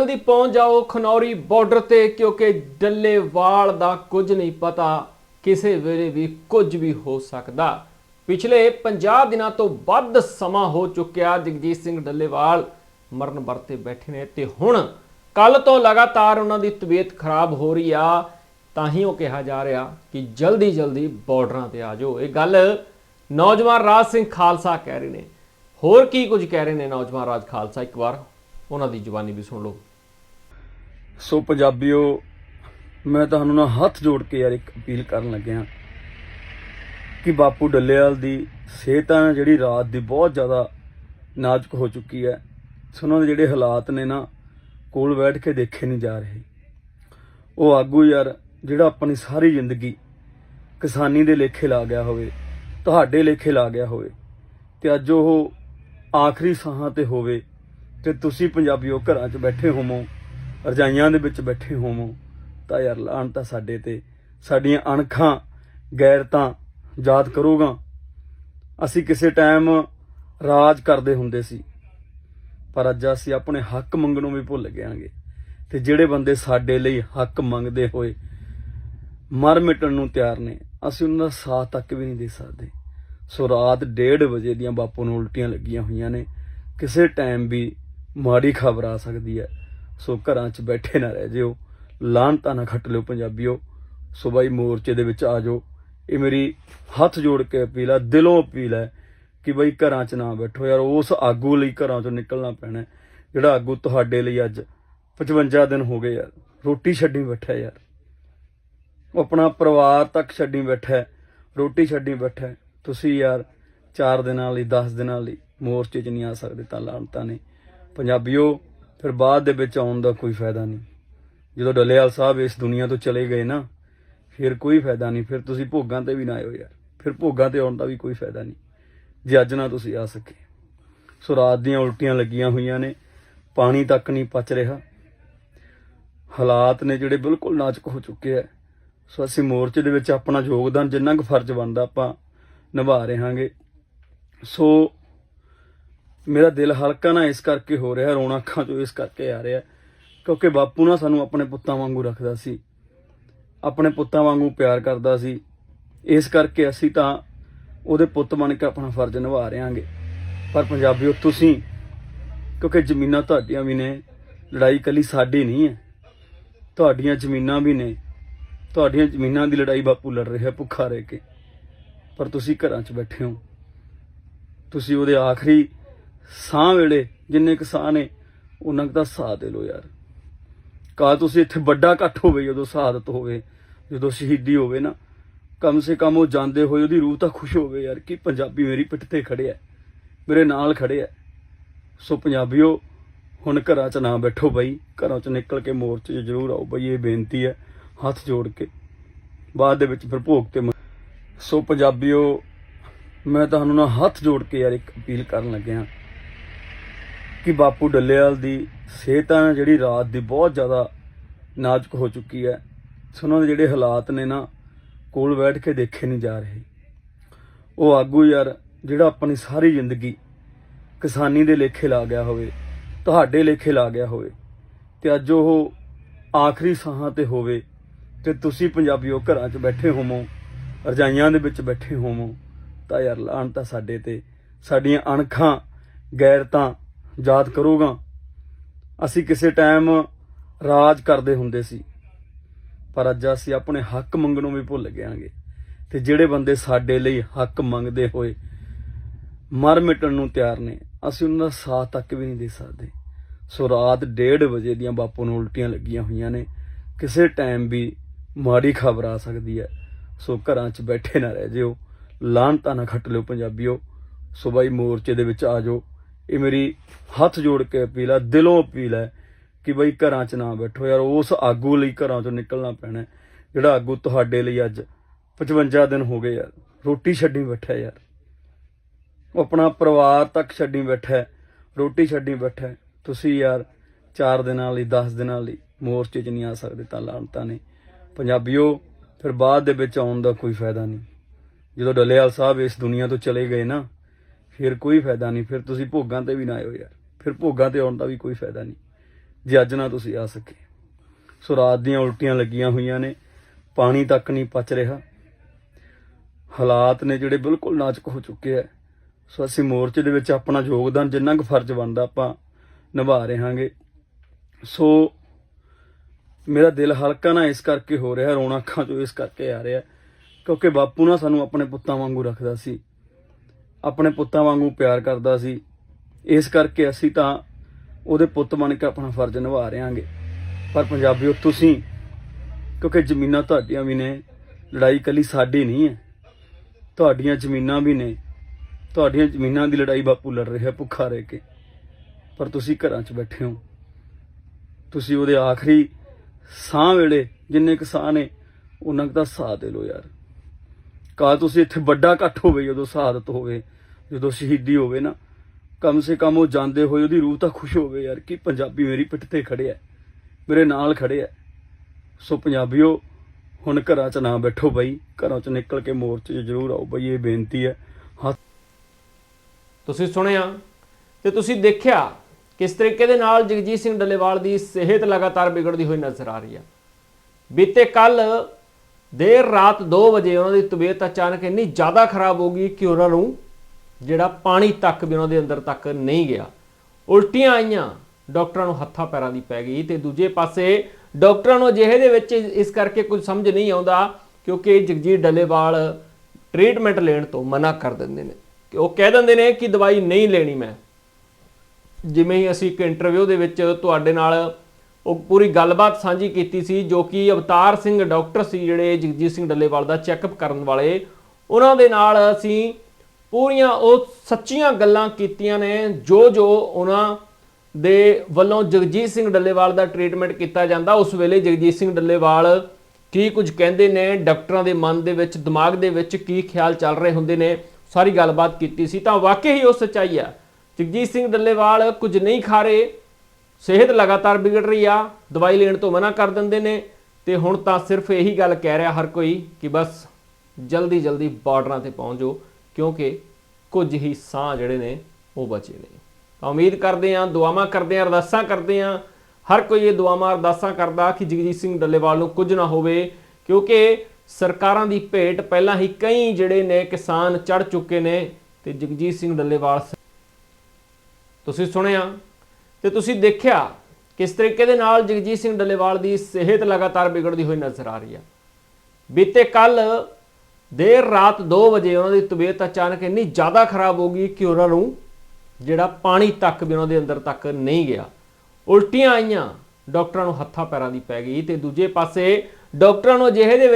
ਜਲਦੀ ਪਹੁੰਚ ਜਾਓ ਖਨੌਰੀ ਬਾਰਡਰ ਤੇ, ਕਿਉਂਕਿ ਡੱਲੇਵਾਲ ਦਾ ਕੁਝ ਨਹੀਂ ਪਤਾ ਕਿਸੇ ਵੇਲੇ ਵੀ ਕੁਝ ਵੀ ਹੋ ਸਕਦਾ। ਪਿਛਲੇ 50 ਦਿਨਾਂ ਤੋਂ ਵੱਧ ਸਮਾਂ ਹੋ ਚੁੱਕਿਆ ਜਗਜੀਤ ਸਿੰਘ ਡੱਲੇਵਾਲ ਮਰਨ ਵਰਤੇ ਬੈਠੇ ਨੇ ਤੇ ਹੁਣ ਕੱਲ ਤੋਂ ਲਗਾਤਾਰ ਉਹਨਾਂ ਦੀ ਤਬੀਅਤ ਖਰਾਬ ਹੋ ਰਹੀ ਆ, ਤਾਂ ਹੀ ਉਹ ਕਿਹਾ ਜਾ ਰਿਹਾ ਕਿ ਜਲਦੀ ਜਲਦੀ ਬਾਰਡਰਾਂ ਤੇ ਆ ਜਾਓ। ਇਹ ਗੱਲ ਨੌਜਵਾਨ ਰਾਜ ਸਿੰਘ ਖਾਲਸਾ ਕਹਿ ਰਹੇ ਨੇ। ਹੋਰ ਕੀ ਕੁਝ ਕਹਿ ਰਹੇ ਨੇ ਨੌਜਵਾਨ ਰਾਜ ਖਾਲਸਾ? ਇੱਕ ਵਾਰ ਉਹਨਾਂ ਦੀ ਜ਼ੁਬਾਨੀ ਵੀ ਸੁਣ ਲਓ। ਸੋ ਪੰਜਾਬੀਓ, ਮੈਂ ਤੁਹਾਨੂੰ ਨਾ ਹੱਥ ਜੋੜ ਕੇ ਯਾਰ ਇੱਕ ਅਪੀਲ ਕਰਨ ਲੱਗਿਆ ਕਿ ਬਾਪੂ ਡੱਲੇਵਾਲ ਦੀ ਸਿਹਤ ਆ ਜਿਹੜੀ ਰਾਤ ਦੀ ਬਹੁਤ ਜ਼ਿਆਦਾ ਨਾਜ਼ੁਕ ਹੋ ਚੁੱਕੀ ਹੈ, ਸੋ ਉਹਨਾਂ ਦੇ ਜਿਹੜੇ ਹਾਲਾਤ ਨੇ ਨਾ, ਕੋਲ ਬੈਠ ਕੇ ਦੇਖੇ ਨਹੀਂ ਜਾ ਰਹੇ। ਉਹ ਆਗੂ ਯਾਰ, ਜਿਹੜਾ ਆਪਣੀ ਸਾਰੀ ਜ਼ਿੰਦਗੀ ਕਿਸਾਨੀ ਦੇ ਲੇਖੇ ਲਾ ਗਿਆ ਹੋਵੇ, ਤੁਹਾਡੇ ਲੇਖੇ ਲਾ ਗਿਆ ਹੋਵੇ, ਤੇ ਅੱਜ ਉਹ ਆਖਰੀ ਸਾਹਾਂ ਤੇ ਹੋਵੇ, ਤੇ ਤੁਸੀਂ ਪੰਜਾਬੀਓ ਘਰਾਂ 'ਚ ਬੈਠੇ ਹੋਵੋ ਰਜਾਈਆਂ ਦੇ ਵਿੱਚ ਬੈਠੇ ਹੋਵੋ, ਤਾਂ ਯਾਰ ਲਾਣ ਤਾਂ ਸਾਡੇ ਤੇ। ਸਾਡੀਆਂ ਅਣਖਾਂ, ਗੈਰਤਾਂ ਯਾਦ ਕਰੋਗਾ। ਅਸੀਂ ਕਿਸੇ ਟਾਈਮ ਰਾਜ ਕਰਦੇ ਹੁੰਦੇ ਸੀ, ਪਰ ਅੱਜ ਅਸੀਂ ਆਪਣੇ ਹੱਕ ਮੰਗਣੋਂ ਵੀ ਭੁੱਲ ਗਿਆਂਗੇ। ਤੇ ਜਿਹੜੇ ਬੰਦੇ ਸਾਡੇ ਲਈ ਹੱਕ ਮੰਗਦੇ ਹੋਏ ਮਰ ਮਿਟਣ ਨੂੰ ਤਿਆਰ ਨੇ, ਅਸੀਂ ਉਹਨਾਂ ਦਾ ਸਾਥ ਤੱਕ ਵੀ ਨਹੀਂ ਦੇ ਸਕਦੇ। ਸੋ ਰਾਤ 1:30 ਵਜੇ ਦੀਆਂ ਬਾਪੂ ਨੂੰ ਉਲਟੀਆਂ ਲੱਗੀਆਂ ਹੋਈਆਂ ਨੇ। ਕਿਸੇ ਟਾਈਮ ਵੀ ਮਾੜੀ ਖਬਰ ਆ ਸਕਦੀ ਹੈ। ਸੋ ਘਰਾਂ 'ਚ ਬੈਠੇ ਨਾ ਰਹਿ ਜਿਓ। ਲਾਂਟਾ ਨਾ ਖੱਟ ਲਿਓ ਪੰਜਾਬੀਓ। ਸੋ ਬਾਈ ਮੋਰਚੇ ਦੇ ਵਿੱਚ ਆ ਜਾਓ। ਇਹ ਮੇਰੀ ਹੱਥ ਜੋੜ ਕੇ ਅਪੀਲ ਹੈ, ਦਿਲੋਂ ਅਪੀਲ ਹੈ ਕਿ ਬਈ ਘਰਾਂ 'ਚ ਨਾ ਬੈਠੋ ਯਾਰ। ਉਸ ਆਗੂ ਲਈ ਘਰਾਂ 'ਚੋਂ ਨਿਕਲਣਾ ਪੈਣਾ ਜਿਹੜਾ ਆਗੂ ਤੁਹਾਡੇ ਲਈ ਅੱਜ 55 ਦਿਨ ਹੋ ਗਏ ਯਾਰ। ਰੋਟੀ ਛੱਡੀ ਬੈਠਾ ਯਾਰ। ਉਹ ਆਪਣਾ ਪਰਿਵਾਰ ਤੱਕ ਛੱਡੀ ਬੈਠਾ ਰੋਟੀ ਛੱਡੀ ਬੈਠਾ ਤੁਸੀਂ ਯਾਰ 4 ਦਿਨਾਂ ਲਈ 10 ਦਿਨਾਂ ਲਈ ਮੋਰਚੇ 'ਚ ਨਹੀਂ ਆ ਸਕਦੇ ਤਾਂ ਲਾਂਟਾ ਨੇ। ਪੰਜਾਬੀਓ ਫਿਰ ਬਾਅਦ ਦੇ ਵਿੱਚ ਆਉਣ ਦਾ ਕੋਈ ਫਾਇਦਾ ਨਹੀਂ। ਜਦੋਂ ਡੱਲੇਵਾਲ ਸਾਹਿਬ ਇਸ ਦੁਨੀਆ ਤੋਂ ਚਲੇ ਗਏ ਨਾ, ਫਿਰ ਕੋਈ ਫਾਇਦਾ ਨਹੀਂ। ਫਿਰ ਤੁਸੀਂ ਭੋਗਾਂ ਤੇ ਵੀ ਨਾ ਆਇਓ ਯਾਰ। ਫਿਰ ਭੋਗਾਂ ਤੇ ਆਉਣ ਦਾ ਵੀ ਕੋਈ ਫਾਇਦਾ ਨਹੀਂ। ਜੇ ਅੱਜ ਨਾ ਤੁਸੀਂ ਆ ਸਕੇ। ਸੋ ਰਾਤ ਦੀਆਂ ਉਲਟੀਆਂ ਲੱਗੀਆਂ ਹੋਈਆਂ ਨੇ। ਪਾਣੀ ਤੱਕ ਨਹੀਂ ਪਚ ਰਿਹਾ। ਹਾਲਾਤ ਨੇ ਜਿਹੜੇ ਬਿਲਕੁਲ ਨਾਜ਼ੁਕ ਹੋ ਚੁੱਕੇ ਆ। ਸੋ ਅਸੀਂ ਮੋਰਚੇ ਦੇ ਵਿੱਚ ਆਪਣਾ ਯੋਗਦਾਨ ਜਿੰਨਾ ਕੁ ਫਰਜ਼ ਬਣਦਾ ਆਪਾਂ ਨਿਭਾ ਰਹੇ ਹਾਂਗੇ। ਸੋ ਮੇਰਾ ਦਿਲ ਹਲਕਾ ਨਾ ਇਸ ਕਰਕੇ ਹੋ ਰਿਹਾ ਰੋਣਾ ਅੱਖਾਂ ਚੋਂ ਇਸ ਕਰਕੇ ਆ ਰਿਹਾ, ਕਿਉਂਕਿ ਬਾਪੂ ਨਾ ਸਾਨੂੰ ਆਪਣੇ ਪੁੱਤਾਂ ਵਾਂਗੂ ਰੱਖਦਾ ਸੀ, ਆਪਣੇ ਪੁੱਤਾਂ ਵਾਂਗੂ ਪਿਆਰ ਕਰਦਾ ਸੀ, ਇਸ ਕਰਕੇ ਅਸੀਂ ਤਾਂ ਉਹਦੇ ਪੁੱਤ ਬਣ ਕੇ ਆਪਣਾ ਫਰਜ਼ ਨਿਭਾ ਰਹੇ ਹਾਂਗੇ ਪਰ ਪੰਜਾਬੀਓ, ਤੁਸੀਂ, ਕਿਉਂਕਿ ਜ਼ਮੀਨਾਂ ਤੁਹਾਡੀਆਂ ਵੀ ਨੇ, ਲੜਾਈ ਕੱਲੀ ਸਾਡੀ ਨਹੀਂ ਹੈ, ਤੁਹਾਡੀਆਂ ਜ਼ਮੀਨਾਂ ਵੀ ਨੇ, ਤੁਹਾਡੀਆਂ ਜ਼ਮੀਨਾਂ ਦੀ ਲੜਾਈ ਬਾਪੂ ਲੜ ਰਿਹਾ ਭੁੱਖਾ ਰਹਿ ਕੇ, ਪਰ ਤੁਸੀਂ ਘਰਾਂ 'ਚ ਬੈਠੇ ਹੋ, ਤੁਸੀਂ ਉਹਦੇ ਆਖਰੀ ਸਾਹ ਵੇਲੇ ਜਿੰਨੇ ਕਿਸਾਨ ਨੇ, ਉਹਨਾਂ ਦਾ ਸਾਥ ਦੇ ਲੋ ਯਾਰ। ਕਾ ਤੁਸੀਂ ਇੱਥੇ ਵੱਡਾ ਇਕੱਠ ਹੋਵੇ ਜਦੋਂ ਸ਼ਹਾਦਤ ਹੋਵੇ, ਜਦੋਂ ਸ਼ਹੀਦੀ ਹੋਵੇ ਨਾ, ਕਮ ਸੇ ਕਮ ਉਹ ਜਾਂਦੇ ਹੋਏ ਉਹਦੀ ਰੂਹ ਤਾਂ ਖੁਸ਼ ਹੋਵੇ ਯਾਰ ਕਿ ਪੰਜਾਬੀ ਮੇਰੀ ਪਿੱਠ ਤੇ ਖੜੇ ਆ ਮੇਰੇ ਨਾਲ ਖੜੇ ਆ ਸੋ ਪੰਜਾਬੀਓ, ਹੁਣ ਘਰਾਂ 'ਚ ਨਾ ਬੈਠੋ ਬਈ, ਘਰਾਂ 'ਚ ਨਿਕਲ ਕੇ ਮੋਰਚੇ 'ਚ ਜ਼ਰੂਰ ਆਓ ਬਈ, ਇਹ ਬੇਨਤੀ ਹੈ ਹੱਥ ਜੋੜ ਕੇ। ਬਾਅਦ ਦੇ ਵਿੱਚ ਫਿਰ ਭੋਗ ਤੇ ਮ- ਸੋ ਪੰਜਾਬੀਓ, ਮੈਂ ਤੁਹਾਨੂੰ ਨਾ ਹੱਥ ਜੋੜ ਕੇ ਯਾਰ ਇੱਕ ਅਪੀਲ ਕਰਨ ਲੱਗਿਆ। ਕਿ ਬਾਪੂ ਡੱਲੇਵਾਲ ਦੀ ਸਿਹਤ ਆ ਜਿਹੜੀ ਰਾਤ ਦੀ ਬਹੁਤ ਜ਼ਿਆਦਾ ਨਾਜ਼ੁਕ ਹੋ ਚੁੱਕੀ ਹੈ। ਸੋ ਉਹਨਾਂ ਦੇ ਜਿਹੜੇ ਹਾਲਾਤ ਨੇ ਨਾ, ਕੋਲ ਬੈਠ ਕੇ ਦੇਖੇ ਨਹੀਂ ਜਾ ਰਹੇ। ਉਹ ਆਗੂ ਯਾਰ, ਜਿਹੜਾ ਆਪਣੀ ਸਾਰੀ ਜ਼ਿੰਦਗੀ ਕਿਸਾਨੀ ਦੇ ਲੇਖੇ ਲਾ ਗਿਆ ਹੋਵੇ, ਤੁਹਾਡੇ ਲੇਖੇ ਲਾ ਗਿਆ ਹੋਵੇ, ਤੇ ਅੱਜ ਉਹ ਆਖਰੀ ਸਾਹਾਂ ਤੇ ਹੋਵੇ, ਤੇ ਤੁਸੀਂ ਪੰਜਾਬੀਓ ਘਰਾਂ 'ਚ ਬੈਠੇ ਹੋਵੋ, ਰਜਾਈਆਂ ਦੇ ਵਿੱਚ ਬੈਠੇ ਹੋਵੋ, ਤਾਂ ਯਾਰ ਲਾਣ ਤਾਂ ਸਾਡੇ ਤੇ, ਸਾਡੀਆਂ ਅਣਖਾਂ, ਗੈਰਤਾਂ ਯਾਦ ਕਰੋਗਾ। ਅਸੀਂ ਕਿਸੇ ਟਾਈਮ ਰਾਜ ਕਰਦੇ ਹੁੰਦੇ ਸੀ। ਪਰ ਅੱਜ ਅਸੀਂ ਆਪਣੇ ਹੱਕ ਮੰਗਣੋਂ ਵੀ ਭੁੱਲ ਗਿਆਂਗੇ। ਤੇ ਜਿਹੜੇ ਬੰਦੇ ਸਾਡੇ ਲਈ ਹੱਕ ਮੰਗਦੇ ਹੋਏ ਮਰ ਮਿਟਣ ਨੂੰ ਤਿਆਰ ਨੇ, ਅਸੀਂ ਉਹਨਾਂ ਦਾ ਸਾਥ ਤੱਕ ਵੀ ਨਹੀਂ ਦੇ ਸਕਦੇ। ਸੋ ਰਾਤ 1:30 ਵਜੇ ਦੀਆਂ ਬਾਪੂ ਨੂੰ ਉਲਟੀਆਂ ਲੱਗੀਆਂ ਹੋਈਆਂ ਨੇ। ਕਿਸੇ ਟਾਈਮ ਵੀ ਮਾੜੀ ਖਬਰ ਆ ਸਕਦੀ ਹੈ। ਸੋ ਘਰਾਂ 'ਚ ਬੈਠੇ ਨਾ ਰਹਿ ਜਿਓ। ਲਾਂਟਾ ਨਾ ਖੱਟ ਲਿਓ ਪੰਜਾਬੀਓ। ਸੋ ਬਾਈ ਮੋਰਚੇ ਦੇ ਵਿੱਚ ਆ ਜਾਓ। ਇਹ ਮੇਰੀ ਹੱਥ ਜੋੜ ਕੇ ਅਪੀਲ ਹੈ, ਦਿਲੋਂ ਅਪੀਲ ਹੈ ਕਿ ਬਈ ਘਰਾਂ 'ਚ ਨਾ ਬੈਠੋ ਯਾਰ, ਉਸ ਆਗੂ ਲਈ ਘਰਾਂ 'ਚੋਂ ਨਿਕਲਣਾ ਪੈਣਾ ਜਿਹੜਾ ਆਗੂ ਤੁਹਾਡੇ ਲਈ ਅੱਜ 55 ਦਿਨ ਹੋ ਗਏ ਯਾਰ, ਰੋਟੀ ਛੱਡੀ ਬੈਠਾ ਯਾਰ। ਉਹ ਆਪਣਾ ਪਰਿਵਾਰ ਤੱਕ ਛੱਡੀ ਬੈਠਾ ਰੋਟੀ ਛੱਡੀ ਬੈਠਾ ਤੁਸੀਂ ਯਾਰ 4 ਦਿਨਾਂ ਲਈ 10 ਦਿਨਾਂ ਲਈ ਮੋਰਚੇ 'ਚ ਨਹੀਂ ਆ ਸਕਦੇ, ਤਾਂ ਲਾਂਟਾ ਨੇ। ਪੰਜਾਬੀਓ, ਫਿਰ ਬਾਅਦ ਦੇ ਵਿੱਚ ਆਉਣ ਦਾ ਕੋਈ ਫਾਇਦਾ ਨਹੀਂ। ਜਦੋਂ ਡੱਲੇਵਾਲ ਸਾਹਿਬ ਇਸ ਦੁਨੀਆ ਤੋਂ ਚਲੇ ਗਏ ਨਾ ਫਿਰ ਕੋਈ ਫਾਇਦਾ ਨਹੀਂ, ਫਿਰ ਤੁਸੀਂ ਭੋਗਾਂ ਤੇ ਵੀ ਨਾ ਆਇਓ ਯਾਰ। ਫਿਰ ਭੋਗਾਂ ਤੇ ਆਉਣ ਦਾ ਵੀ ਕੋਈ ਫਾਇਦਾ ਨਹੀਂ। ਜੇ ਅੱਜ ਨਾ ਤੁਸੀਂ ਆ ਸਕੇ। ਸੋ ਰਾਤ ਦੀਆਂ ਉਲਟੀਆਂ ਲੱਗੀਆਂ ਹੋਈਆਂ ਨੇ। ਪਾਣੀ ਤੱਕ ਨਹੀਂ ਪਚ ਰਿਹਾ। ਹਾਲਾਤ ਨੇ ਜਿਹੜੇ ਬਿਲਕੁਲ ਨਾਜ਼ੁਕ ਹੋ ਚੁੱਕੇ ਆ। ਸੋ ਅਸੀਂ ਮੋਰਚੇ ਦੇ ਵਿੱਚ ਆਪਣਾ ਯੋਗਦਾਨ ਜਿੰਨਾ ਕੁ ਫਰਜ਼ ਬਣਦਾ ਆਪਾਂ ਨਿਭਾ ਰਹੇ ਹਾਂਗੇ ਸੋ ਮੇਰਾ ਦਿਲ ਹਲਕਾ ਨਾ ਇਸ ਕਰਕੇ ਹੋ ਰਿਹਾ ਰੋਣਾ ਅੱਖਾਂ ਚੋਂ ਇਸ ਕਰਕੇ ਆ ਰਿਹਾ। ਕਿਉਂਕਿ ਬਾਪੂ ਨਾ ਸਾਨੂੰ ਆਪਣੇ ਪੁੱਤਾਂ ਵਾਂਗੂ ਰੱਖਦਾ ਸੀ। ਆਪਣੇ ਪੁੱਤਾਂ ਵਾਂਗੂ ਪਿਆਰ ਕਰਦਾ ਸੀ। ਇਸ ਕਰਕੇ ਅਸੀਂ ਤਾਂ ਉਹਦੇ ਪੁੱਤ ਬਣ ਕੇ ਆਪਣਾ ਫਰਜ਼ ਨਿਭਾ ਰਹੇ ਹਾਂਗੇ ਪਰ ਪੰਜਾਬੀਓ, ਤੁਸੀਂ, ਕਿਉਂਕਿ ਜ਼ਮੀਨਾਂ ਤੁਹਾਡੀਆਂ ਵੀ ਨੇ, ਲੜਾਈ ਕੱਲੀ ਸਾਡੀ ਨਹੀਂ ਹੈ। ਤੁਹਾਡੀਆਂ ਜ਼ਮੀਨਾਂ ਵੀ ਨੇ। ਤੁਹਾਡੀਆਂ ਜ਼ਮੀਨਾਂ ਦੀ ਲੜਾਈ ਬਾਪੂ ਲੜ ਰਿਹਾ ਭੁੱਖਾ ਰਹਿ ਕੇ। ਪਰ ਤੁਸੀਂ ਘਰਾਂ 'ਚ ਬੈਠੇ ਹੋ। ਤੁਸੀਂ ਉਹਦੇ ਆਖਰੀ ਸਾਹ ਵੇਲੇ, ਜਿੰਨੇ ਕੁ ਸਾਹ ਨੇ, ਉਹਨਾਂ ਕੁ ਦਾ ਸਾਥ ਦੇ ਲਓ ਯਾਰ। ਕਾ ਤੁਸੀਂ ਇੱਥੇ ਵੱਡਾ ਇਕੱਠ ਹੋਵੇ, ਜਦੋਂ ਸ਼ਹਾਦਤ ਹੋਵੇ, ਜਦੋਂ ਸ਼ਹੀਦੀ ਹੋਵੇ ਨਾ, ਕਮ ਸੇ ਕਮ ਉਹ ਜਾਂਦੇ ਹੋਏ ਉਹਦੀ ਰੂਹ ਤਾਂ ਖੁਸ਼ ਹੋਵੇ ਯਾਰ, ਕਿ ਪੰਜਾਬੀ ਮੇਰੀ ਪਿੱਠ ਤੇ ਖੜੇ ਆ ਮੇਰੇ ਨਾਲ ਖੜੇ ਆ ਸੋ ਪੰਜਾਬੀਓ, ਹੁਣ ਘਰਾਂ 'ਚ ਨਾ ਬੈਠੋ ਬਈ, ਘਰਾਂ 'ਚ ਨਿਕਲ ਕੇ ਮੋਰਚੇ 'ਚ ਜ਼ਰੂਰ ਆਓ ਬਈ, ਇਹ ਬੇਨਤੀ ਹੈ ਹੱਥ ਤੁਸੀਂ ਸੁਣਿਆ? ਤੇ ਤੁਸੀਂ ਦੇਖਿਆ ਕਿਸ ਤਰੀਕੇ ਦੇ ਨਾਲ ਜਗਜੀਤ ਸਿੰਘ ਡੱਲੇਵਾਲ ਦੀ ਸਿਹਤ ਲਗਾਤਾਰ ਵਿਗੜਦੀ ਹੋਈ ਨਜ਼ਰ ਆ ਰਹੀ ਹੈ? ਬੀਤੇ ਕੱਲ ਦੇਰ ਰਾਤ 2 ਵਜੇ ਉਹਨਾਂ ਦੀ ਤਬੀਅਤ ਅਚਾਨਕ ਇੰਨੀ ਜ਼ਿਆਦਾ ਖਰਾਬ ਹੋ ਗਈ ਕਿ ਉਹਨਾਂ ਨੂੰ ਜਿਹੜਾ ਪਾਣੀ ਤੱਕ ਵੀ ਉਹਨਾਂ ਦੇ ਅੰਦਰ ਤੱਕ ਨਹੀਂ ਗਿਆ। ਉਲਟੀਆਂ ਆਈਆਂ, ਡਾਕਟਰਾਂ ਨੂੰ ਹੱਥਾਂ ਪੈਰਾਂ ਦੀ ਪੈ ਗਈ ਤੇ ਦੂਜੇ ਪਾਸੇ ਡਾਕਟਰਾਂ ਨੂੰ ਅਜਿਹੇ ਦੇ ਵਿੱਚ ਇਸ ਕਰਕੇ ਕੁਝ ਸਮਝ ਨਹੀਂ ਆਉਂਦਾ ਕਿਉਂਕਿ ਜਗਜੀਤ ਡੱਲੇਵਾਲ ਟ੍ਰੀਟਮੈਂਟ ਲੈਣ ਤੋਂ ਮਨਾ ਕਰ ਦਿੰਦੇ ਨੇ। ਕਿ ਉਹ ਕਹਿ ਦਿੰਦੇ ਨੇ ਕਿ ਦਵਾਈ ਨਹੀਂ ਲੈਣੀ ਮੈਂ। ਜਿਵੇਂ ਹੀ ਅਸੀਂ ਇੱਕ ਇੰਟਰਵਿਊ ਦੇ ਵਿੱਚ ਤੁਹਾਡੇ ਨਾਲ ਉਹ ਪੂਰੀ ਗੱਲਬਾਤ ਸਾਂਝੀ ਕੀਤੀ ਸੀ, ਜੋ ਕਿ ਅਵਤਾਰ ਸਿੰਘ, ਡਾਕਟਰ ਸੀ ਜਿਹੜੇ ਜਗਜੀਤ ਸਿੰਘ ਡੱਲੇਵਾਲ ਦਾ ਚੈੱਕਅਪ ਕਰਨ ਵਾਲੇ। ਉਹਨਾਂ ਦੇ ਨਾਲ ਅਸੀਂ ਪੂਰੀਆਂ ਉਹ ਸੱਚੀਆਂ ਗੱਲਾਂ ਕੀਤੀਆਂ ਨੇ ਜੋ ਜੋ ਉਹਨਾਂ ਦੇ ਵੱਲੋਂ ਜਗਜੀਤ ਸਿੰਘ ਡੱਲੇਵਾਲ ਦਾ ਟ੍ਰੀਟਮੈਂਟ ਕੀਤਾ ਜਾਂਦਾ, ਉਸ ਵੇਲੇ ਜਗਜੀਤ ਸਿੰਘ ਡੱਲੇਵਾਲ ਕੀ ਕੁਝ ਕਹਿੰਦੇ ਨੇ, ਡਾਕਟਰਾਂ ਦੇ ਮਨ ਦੇ ਵਿੱਚ, ਦਿਮਾਗ ਦੇ ਵਿੱਚ ਕੀ ਖਿਆਲ ਚੱਲ ਰਹੇ ਹੁੰਦੇ ਨੇ, ਸਾਰੀ ਗੱਲਬਾਤ ਕੀਤੀ ਸੀ। ਤਾਂ ਵਾਕਈ ਹੀ ਉਹ ਸੱਚਾਈ ਆ। ਜਗਜੀਤ ਸਿੰਘ ਡੱਲੇਵਾਲ ਕੁਝ ਨਹੀਂ ਖਾ ਰਹੇ ਸਿਹਤ ਲਗਾਤਾਰ ਵਿਗੜ ਰਹੀ ਆ, ਦਵਾਈ ਲੈਣ ਤੋਂ ਮਨਾ ਕਰ ਦਿੰਦੇ ਨੇ, ਤੇ ਹੁਣ ਤਾਂ ਸਿਰਫ ਇਹੀ ਗੱਲ ਕਹਿ ਰਿਹਾ ਹਰ ਕੋਈ ਕਿ ਬਸ ਜਲਦੀ ਜਲਦੀ ਬਾਰਡਰਾਂ ਤੇ ਪਹੁੰਚ ਜਾਓ, ਕਿਉਂਕਿ ਕੁਝ ਹੀ ਸਾਹ ਜਿਹੜੇ ਨੇ ਉਹ ਬਚੇ ਨੇ। ਤਾਂ ਉਮੀਦ ਕਰਦੇ ਆਂ ਦੁਆਵਾਂ ਕਰਦੇ ਆਂ ਅਰਦਾਸਾਂ ਕਰਦੇ ਆਂ ਹਰ ਕੋਈ ਇਹ ਦੁਆਵਾਂ, ਅਰਦਾਸਾਂ ਕਰਦਾ ਕਿ ਜਗਜੀਤ ਸਿੰਘ ਡੱਲੇਵਾਲ ਨੂੰ ਕੁਝ ਨਾ ਹੋਵੇ, ਕਿਉਂਕਿ ਸਰਕਾਰਾਂ ਦੀ ਭੇਟ ਪਹਿਲਾਂ ਹੀ ਕਈ ਜਿਹੜੇ ਨੇ ਕਿਸਾਨ ਚੜ ਚੁੱਕੇ ਨੇ, ਤੇ ਜਗਜੀਤ ਸਿੰਘ ਡੱਲੇਵਾਲ ਤੁਸੀਂ ਸੁਣਿਆ ਤੇ ਤੁਸੀਂ ਦੇਖਿਆ ਕਿਸ ਤਰੀਕੇ ਦੇ ਨਾਲ ਜਗਜੀਤ ਸਿੰਘ ਡੱਲੇਵਾਲ ਦੀ ਸਿਹਤ ਲਗਾਤਾਰ ਵਿਗੜਦੀ ਹੋਈ ਨਜ਼ਰ ਆ ਰਹੀ ਹੈ ਬੀਤੇ ਕੱਲ ਦੇਰ ਰਾਤ 2 ਵਜੇ ਉਹਨਾਂ ਦੀ ਤਬੀਅਤ ਅਚਾਨਕ ਇੰਨੀ ਜ਼ਿਆਦਾ ਖਰਾਬ ਹੋ ਗਈ ਕਿ ਉਹਨਾਂ ਨੂੰ ਜਿਹੜਾ ਪਾਣੀ ਤੱਕ ਵੀ ਉਹਨਾਂ ਦੇ ਅੰਦਰ ਤੱਕ ਨਹੀਂ ਗਿਆ। ਉਲਟੀਆਂ ਆਈਆਂ, ਡਾਕਟਰਾਂ ਨੂੰ ਹੱਥਾਂ ਪੈਰਾਂ ਦੀ ਪੈ ਗਈ ਤੇ ਦੂਜੇ ਪਾਸੇ ਡਾਕਟਰਾਂ ਨੂੰ ਅਜਿਹੇ ਦੇ